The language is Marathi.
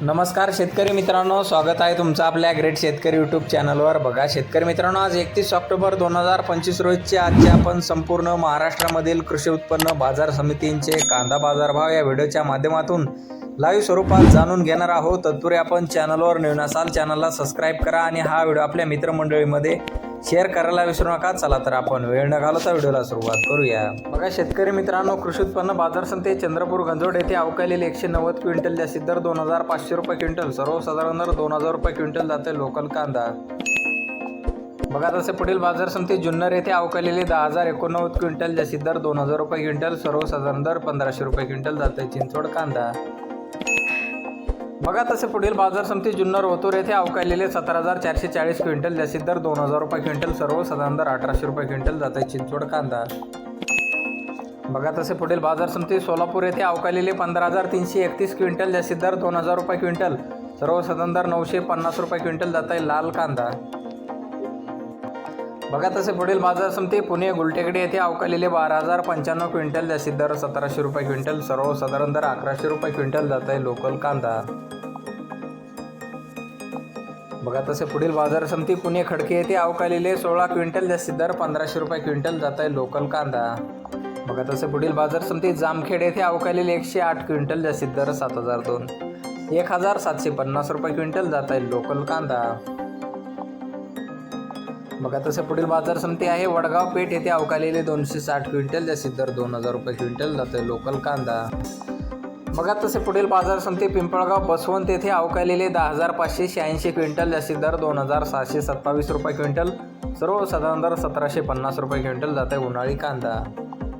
नमस्कार शेतकरी मित्रांनो स्वागत आहे तुमचं आपल्या ग्रेट शेतकरी यूट्यूब चॅनलवर बघा शेतकरी मित्रांनो आज एकतीस ऑक्टोबर दोन हजार पंचवीस रोजचे आजच्या आपण संपूर्ण महाराष्ट्रामधील कृषी उत्पन्न बाजार समितींचे कांदा बाजारभाव या व्हिडिओच्या माध्यमातून लाईव्ह स्वरूपात जाणून घेणार आहोत. तत्पूर्वी आपण चॅनलवर नवीन असाल चॅनलला सबस्क्राईब करा आणि हा व्हिडिओ आपल्या मित्रमंडळीमध्ये शेअर करायला विसरू नका. चला तर आपण वेळ न घालवता व्हिडिओला सुरुवात करूया. बघा शेतकरी मित्रांनो कृषी उत्पन्न बाजार समिती चंद्रपूर गंजोड येथे अवकालेले एकशे नव्वद क्विंटल जास्तीत दर दोन हजार पाचशे रुपये क्विंटल सर्वसाधारण दर दोन हजार रुपये क्विंटल जाते लोकल कांदा. बघा तसे पुढील बाजार समिती जुन्नर येथे अवकालेले दहा हजार एकोणनव्वद क्विंटल जास्तीत दर दोन हजार रुपये क्विंटल सर्वसाधारण दर पंधराशे रुपये क्विंटल जाते चिंचवड कांदा. बघा तसे पुढील बाजार समिती जुन्नर ओतूर येथे अवकालेले सतरा हजार चारशे चाळीस क्विंटल जास्तीत दर दोन हजार रुपये क्विंटल सर्वसाधारण दर अठराशे रुपये क्विंटल जाते चिंचवड कांदा. बघा तसे पुढील बाजार समिती सोलापूर येथे अवकाळलेले पंधरा हजार तीनशे एकतीस क्विंटल जास्तीत दर दोन हजार रुपये क्विंटल सर्वसाधारण दर नऊशे पन्नास रुपये क्विंटल जात आहे लाल कांदा. बघा तसे पुढील बाजार समिती पुणे गुलटेकडे येथे अवकालेले बारा हजार पंच्याण्णव क्विंटल जास्तीत दर सतराशे रुपये क्विंटल सर्वसाधारण दर अकराशे रुपये क्विंटल जात आहे लोकल कांदा. बघा तसे पुढील बाजार समिती पुणे खडके येथे अवकालेले सोळा क्विंटल जास्तीत दर पंधराशे रुपये क्विंटल जात आहे लोकल कांदा. बघा तसे पुढील बाजार समिती जामखेड येथे अवकालेले एकशे आठ क्विंटल जास्तीत दर सात हजार दोन. एक हजार सातशे पन्नास रुपये क्विंटल जात आहे लोकल कांदा. बघा तसे पुढील बाजार समिती आहे वडगाव पेठ येथे अवकालेले दोनशे साठ क्विंटल जास्तीत दर दोन हजार रुपये क्विंटल जात आहे लोकल कांदा. बघा तसे पुढील बाजार समिती पिंपळगाव बसवंत येथे अवकालेले दहा हजार पाचशे शहाऐंशी क्विंटल जास्तीत दर दोन हजार सहाशे सत्तावीस रुपये क्विंटल सर्वसाधारण दर सतराशे पन्नास रुपये क्विंटल जात आहे उन्हाळी कांदा.